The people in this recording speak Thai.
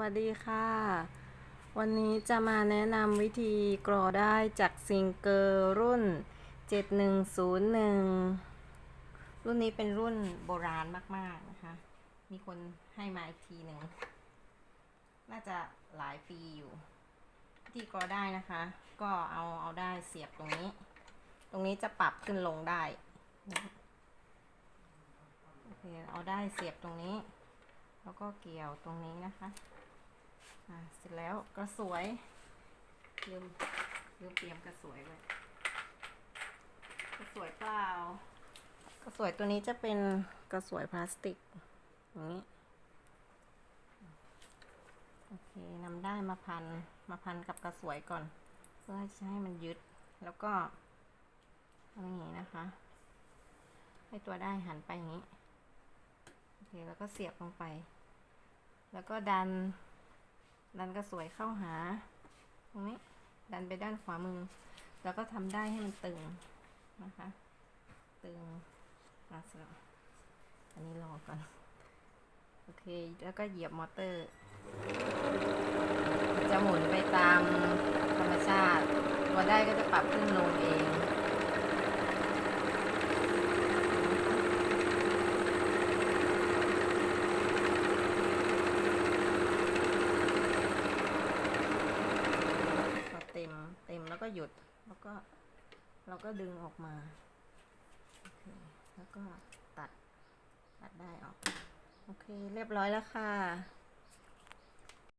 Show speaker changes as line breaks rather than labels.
วัสดีค่ะ วันนี้จะมาแนะนำวิธีกรอได้จากซิงเกอร์รุ่น 7101 รุ่นนี้เป็นรุ่นโบราณมาก ๆ นะคะ มีคนให้มาอีกทีหนึ่ง น่าจะหลายปีอยู่ วิธีกรอได้นะคะ ก็เอาเอาได้เสียบตรงนี้ ตรงนี้จะปรับขึ้นลงได้โอเคเอาได้เสียบตรงนี้แล้วก็เกี่ยวตรงนี้นะคะ อ่าเสร็จแล้วกระสวยลืมลืมเตรียมกระสวยไว้กระสวยเปล่ากระสวยตัวนี้จะเป็นกระสวยพลาสติกอย่างนี้โอเคนำได้มาพันมาพันกับกระสวยก่อน เพื่อให้ให้มันยึดแล้วก็อย่างนี้นะคะ ให้ตัวได้หันไปอย่างนี้โอเคแล้วก็เสียบลงไป แล้วก็ดัน ดันกระสวยเข้าหา ตรงนี้ดันไปด้านขวามือ แล้วก็ทำได้ให้มันตึงนะคะ ตึงอะสลับอันนี้รอก่อน โอเค แล้วก็เหยียบมอเตอร์ จะหมุนไปตามธรรมชาติตัวได้ก็จะปรับขึ้นลงเอง พอเต็มเต็มแล้ว ก็หยุดแล้วก็เราก็ดึงออกมาโอเคแล้วก็ตัดตัดได้ออก โอเค เรียบร้อยแล้วค่ะ